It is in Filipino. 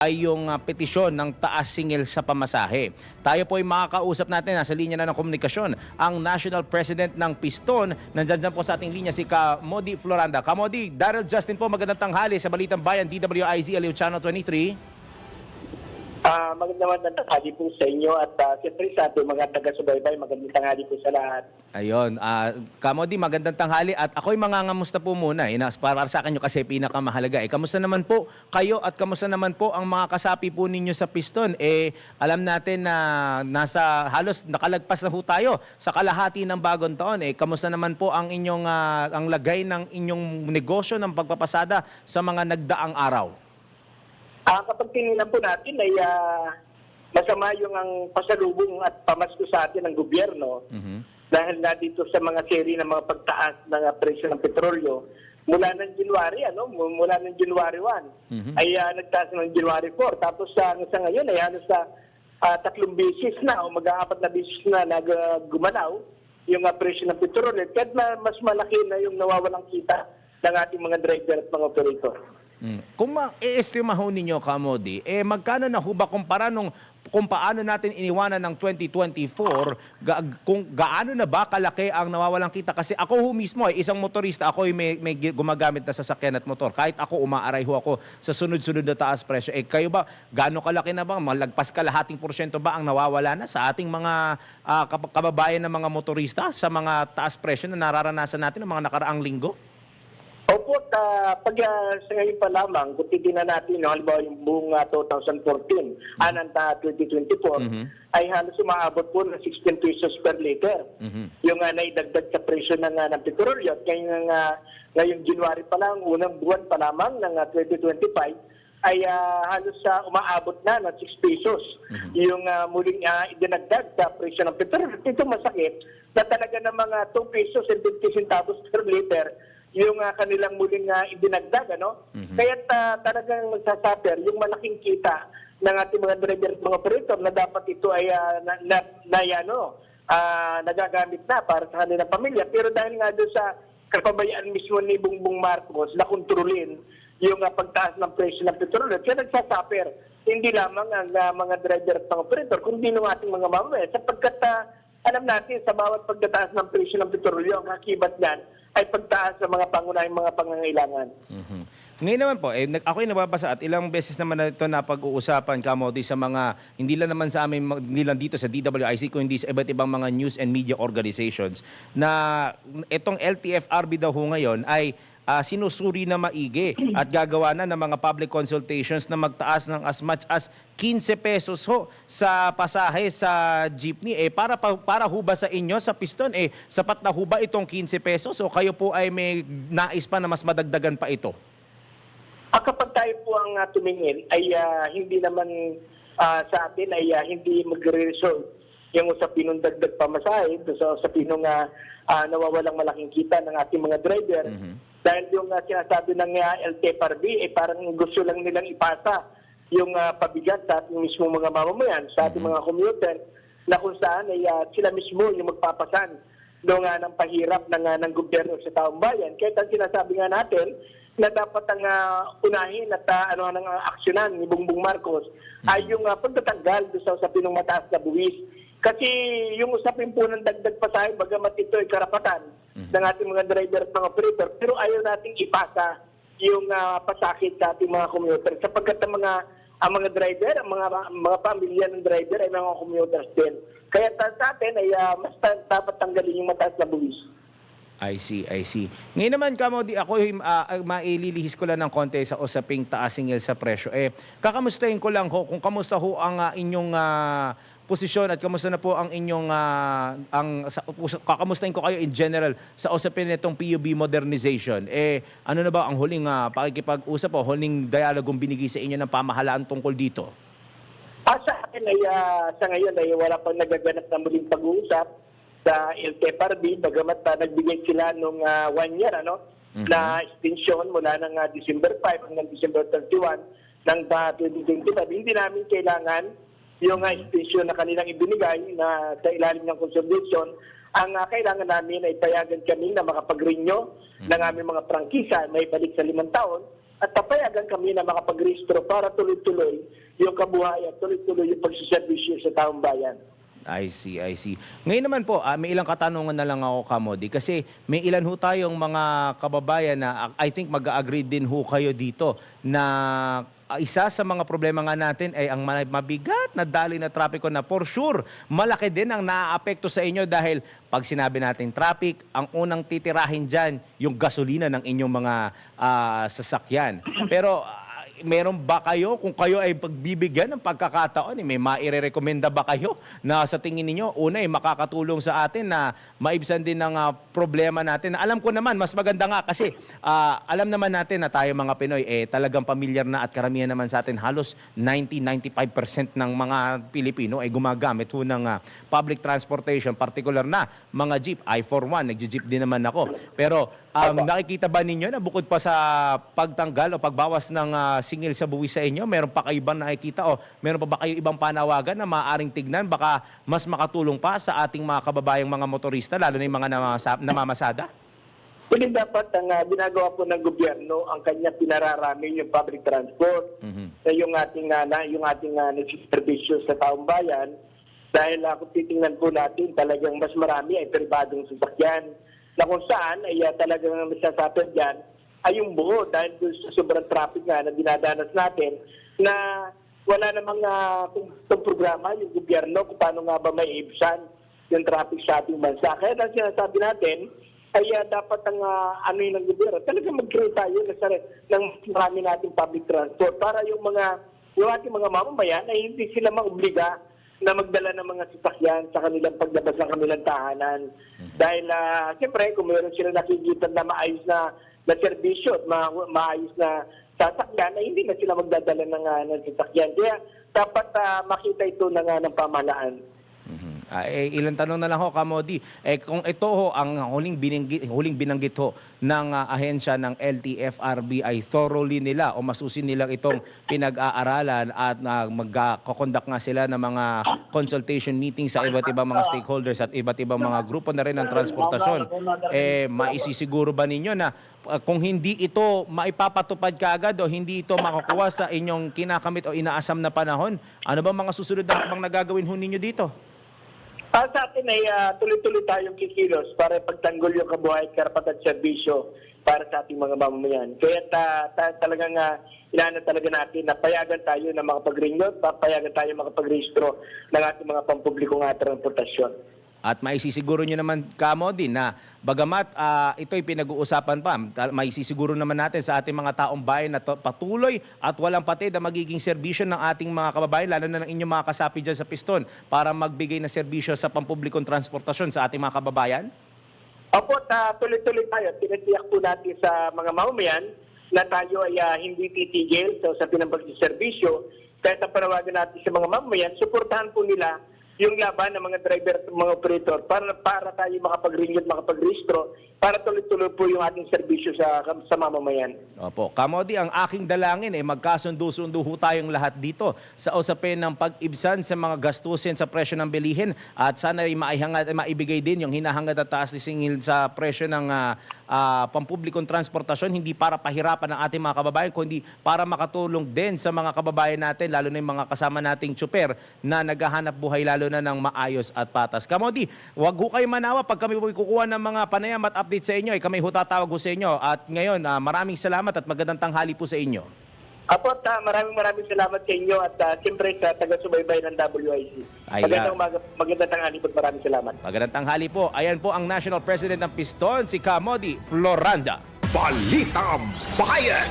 ay yung ah, petisyon ng taas singil sa pamasahe. Tayo po ay makakausap natin, nasa linya na ng komunikasyon, ang National President ng Piston. Nandyan dyan po sa ating linya si Kamodi Floranda. Kamodi, Daryl Justin po, magandang tanghali sa Balitang Bayan, DWIZ, Aliw Channel 23. Ah, magandang tanghali po sa inyo at uh, siyempre sa ating mga taga-subaybay, magandang tanghali po sa lahat. Ayun, ah, Kamodi, magandang tanghali at ako'y mangangamusta po muna. Eh, para sa akin yung kasi pinakamahalaga. Eh, kamusta naman po kayo at kamusta naman po ang mga kasapi po ninyo sa piston? Eh, alam natin na nasa halos nakalagpas na po tayo sa kalahati ng bagong taon. Eh, kamusta naman po ang inyong ah, ang lagay ng inyong negosyo ng pagpapasada sa mga nagdaang araw? Ah, kapag tinignan po natin ay ah, masama yung ang pasalubong at pamasko sa atin ng gobyerno Mhm. dahil na dito sa mga seri ng mga pagtaas ng ah, presyo ng petrolyo mula ng January ano mu- mula ng January 1 Mhm. ay ah, nagtaas ng January 4 tapos sa sa ngayon ay halos sa ah, tatlong beses na o mag-aapat na beses na naggumalaw yung ah, presyo ng petrolyo kahit na mas malaki na yung nawawalang kita ng ating mga driver at mga operator. Mm. Kung ma-estima ho ninyo, Kamodi, eh magkano na ho ba kumpara nung kung paano natin iniwanan ng 2024, ga- kung gaano na ba kalaki ang nawawalang kita? Kasi ako ho mismo, ay isang motorista, ako ay may, may gumagamit na sasakyan at motor. Kahit ako, umaaray ho ako sa sunod-sunod na taas presyo. Eh kayo ba, gaano kalaki na ba? Malagpas kalahating porsyento ba ang nawawala na sa ating mga kap- kababayan ng mga motorista sa mga taas presyo na nararanasan natin ng mga nakaraang linggo? Opo, ta, pag ah, sa ngayon pa lamang, kung titignan natin, no, halimbawa yung buong ah, 2014, anang ta 2024, Mhm. ay halos umaabot po ng 16 pesos per liter. Mhm. Yung uh, naidagdag sa presyo ng, uh, ng petrolyo. At ngayong, uh, ngayong January pa lang, unang buwan pa lamang ng ah, 2025, ay ah, halos sa umaabot na ng 6 pesos. Yung ah, muling ah, idinagdag sa presyo ng petrolyo. At Ito masakit na talaga ng mga 2 pesos and 50 centavos per liter yung ah, kanilang muling uh, idinagdag. Ano? Kaya uh, talagang magsasuffer yung malaking kita ng ating mga driver mga operator na dapat ito ay ah, na, na, na, ano, ah, nagagamit na para sa kanilang pamilya. Pero dahil nga doon sa kapabayaan mismo ni Bongbong Marcos na kontrolin yung ah, pagtaas ng presyo ng petrolyo, kaya nagsasuffer hindi lamang ang ah, mga driver at mga operator, kundi ng ating mga mamamayan. Sapagkat ah, alam natin sa bawat pagtataas ng presyo ng petrolyo, ang kakibat niyan ay pagtaas sa mga pangunahing mga pangangailangan. Mhm. Ngayon naman po, eh, ako'y nababasa at ilang beses naman na ito na pag-uusapan, Kamodi, sa mga, hindi lang naman sa amin, hindi lang dito sa DWIC, kundi sa iba't ibang mga news and media organizations, na itong LTFRB daw ho ngayon ay ah, sinusuri na maigi at gagawa na ng mga public consultations na magtaas ng as much as 15 pesos ho sa pasahe sa jeepney. Eh, para, pa, para ho ba sa inyo, sa piston, eh, sapat na ho ba itong 15 pesos o kayo po ay may nais pa na mas madagdagan pa ito? Ah, kapag tayo po ang ah, tumingin, ay ah, hindi naman ah, sa atin ay ah, hindi magre-resolve yung usapin ng dagdag pamasahe, doon sa usapin ng ah, ah, nawawalang malaking kita ng ating mga driver. Dahil yung ah, sinasabi ng ah, LTFRB, eh, parang gusto lang nilang ipasa yung ah, pabigat sa ating mismo mga mamamayan, sa ating mga commuter, na kung saan ay ah, sila mismo yung magpapasan do nga ng pahirap ng, ah, ng gobyerno sa taong bayan. Kaya ang sinasabi nga natin na dapat ang ah, unahin at uh, ano ng uh, aksyonan ni Bongbong Marcos ay yung uh, pagtatanggal doon sa usapin ng mataas na buwis. Kasi yung usapin po ng dagdag pasahe, bagamat ito ay karapatan ng ating mga driver at mga operator, pero ayaw nating ipasa yung uh, pasakit sa ating mga commuter sapagkat ang mga ang mga driver, ang mga mga pamilya ng driver ay mga commuters din. Kaya sa atin ay ah, mas dapat tanggalin yung mataas na buwis. I see, I see. Ngayon naman, Kamodi, ako yung uh, maililihis ko lang ng konti sa usaping taasingil sa presyo. Eh, kakamustahin ko lang ho kung kamusta ho ang ah, inyong ah, posisyon at kamusta na po ang inyong ah, ang sa, us- kakamustahin ko kayo in general sa usapin nitong PUB modernization. Eh, ano na ba ang huling uh, pakikipag-usap o huling dialogong binigay sa inyo ng pamahalaan tungkol dito? Ah, sa akin ay ah, sa ngayon ay wala pang nagaganap na muling pag-uusap sa LTFRB bagamat ah, nagbigay sila nung ah, one year ano na extension mula ng ah, December 5 hanggang December 31 ng ah, 2025. Hindi namin kailangan yung ah, extension na kanilang ibinigay na sa ilalim ng consolidation. Ang ah, kailangan namin ay payagan kami na makapag-renew ng aming mga prangkisa na ibalik sa limang taon at papayagan kami na makapag-rehistro para tuloy-tuloy yung kabuhayan, tuloy-tuloy yung pagsiservisyo sa taong bayan. I see, I see. Ngayon naman po, ah, may ilang katanungan na lang ako, Kamodi. Kasi may ilan ho tayong mga kababayan na ah, I think mag-agree din ho kayo dito na ah, isa sa mga problema nga natin ay ang ma- mabigat na dali na trapiko na for sure malaki din ang naaapekto sa inyo dahil pag sinabi natin traffic, ang unang titirahin dyan yung gasolina ng inyong mga ah, sasakyan. Pero meron ba kayo, kung kayo ay pagbibigyan ng pagkakataon, eh, may maire-recommenda ba kayo na sa tingin ninyo, una ay makakatulong sa atin na maibsan din ng ah, problema natin. Alam ko naman, mas maganda nga kasi ah, alam naman natin na tayo mga Pinoy, eh, talagang pamilyar na at karamihan naman sa atin, halos 90-95% ng mga Pilipino ay gumagamit ho ng ah, public transportation, particular na mga jeep. I for one, nagje-jeep din naman ako. Pero um, nakikita ba ninyo na bukod pa sa pagtanggal o pagbawas ng ah, singil sa buwis sa inyo, meron pa kayo ba nakikita o meron pa ba kayo ibang panawagan na maaaring tignan? Baka mas makatulong pa sa ating mga kababayang mga motorista, lalo na yung mga namamasada? Hindi dapat ang ah, ginagawa po ng gobyerno ang kanya pinararami yung public transport na yung ating uh, na, yung ating uh, servisyo sa taong bayan. Dahil uh, kung titingnan po natin talagang mas marami ay pribadong sasakyan na kung saan ay uh, talagang masasapit dyan ay yung buo dahil doon sa sobrang traffic nga na dinadanas natin na wala namang uh, kung, kung programa yung gobyerno kung paano nga ba may ibsan yung traffic sa ating bansa. Kaya lang sinasabi natin, ay ah, dapat ang ah, ano yun ng gobyerno, talaga mag-create tayo ng, ng marami nating public transport para yung mga yung ating mga mamamayan ay hindi sila maobliga na magdala ng mga sasakyan sa kanilang paglabas ng kanilang tahanan. Dahil ah, siyempre kung mayroon sila nakikita na maayos na na serbisyo at ma- maayos na sasakyan ay hindi na sila magdadala ng, ah, ng sasakyan. Kaya dapat ah, makita ito ng, ah, ng pamahalaan. Ah, eh, ilang tanong na lang ho, Kamodi. Eh, kung ito ho, ang huling binanggit, huling binanggit ho ng ah, ahensya ng LTFRB ay thoroughly nila o masusin nilang itong pinag-aaralan at uh, magkakondak nga sila ng mga consultation meetings sa iba't ibang mga stakeholders at iba't ibang mga grupo na rin ng transportasyon. Eh, maisisiguro ba ninyo na ah, kung hindi ito maipapatupad kaagad o hindi ito makukuha sa inyong kinakamit o inaasam na panahon, ano ba mga susunod na hakbang na gagawin ho ninyo dito? Para sa atin ay ah, tuloy-tuloy tayong kikilos para pagtanggol yung kabuhay at karapat at serbisyo para sa ating mga mamamayan. Kaya ta, ta, talagang uh, inaano talaga natin na payagan tayo na makapag-renew, payagan tayo makapag-rehistro ng ating mga pampublikong uh, transportasyon. At maisisiguro nyo naman, Kamo, din na bagamat ah, ito'y pinag-uusapan pa, maisisiguro naman natin sa ating mga taong bayan na to- patuloy at walang patid na magiging serbisyo ng ating mga kababayan, lalo na ng inyong mga kasapi dyan sa piston, para magbigay ng serbisyo sa pampublikong transportasyon sa ating mga kababayan? Opo, ta, tuloy-tuloy tayo. Tinatiyak po natin sa mga mamamayan na tayo ay ah, hindi titigil sa usapin ng pagsiservisyo. Kahit ang panawagan natin sa mga mamamayan, suportahan po nila yung laban ng mga driver at mga operator para para tayo makapag-renew at makapag-rehistro para tuloy-tuloy po yung ating serbisyo sa sa mamamayan. Opo. Kamodi, ang aking dalangin ay magkasundo-sundo ho tayong lahat dito sa usapin ng pag-ibsan sa mga gastusin sa presyo ng bilihin at sana ay maihangad, maibigay din yung hinahangad at taas ni singil sa presyo ng ah, ah, pampublikong transportasyon hindi para pahirapan ng ating mga kababayan kundi para makatulong din sa mga kababayan natin lalo na yung mga kasama nating tsuper na naghahanap buhay lalo na ng maayos at patas. Kamodi, wag ho kayo manawa pag kami po kukuha ng mga panayam at update sa inyo, eh, kami ho tatawag ho sa inyo. At ngayon, ah, maraming salamat at magandang tanghali po sa inyo. Apo, ta, maraming maraming salamat sa inyo at uh, siyempre sa taga-subaybay ng WIC. Ayan. Magandang, umaga, magandang tanghali po at maraming salamat. Magandang tanghali po. Ayan po ang National President ng Piston, si Kamodi Floranda. Balitang Bayan!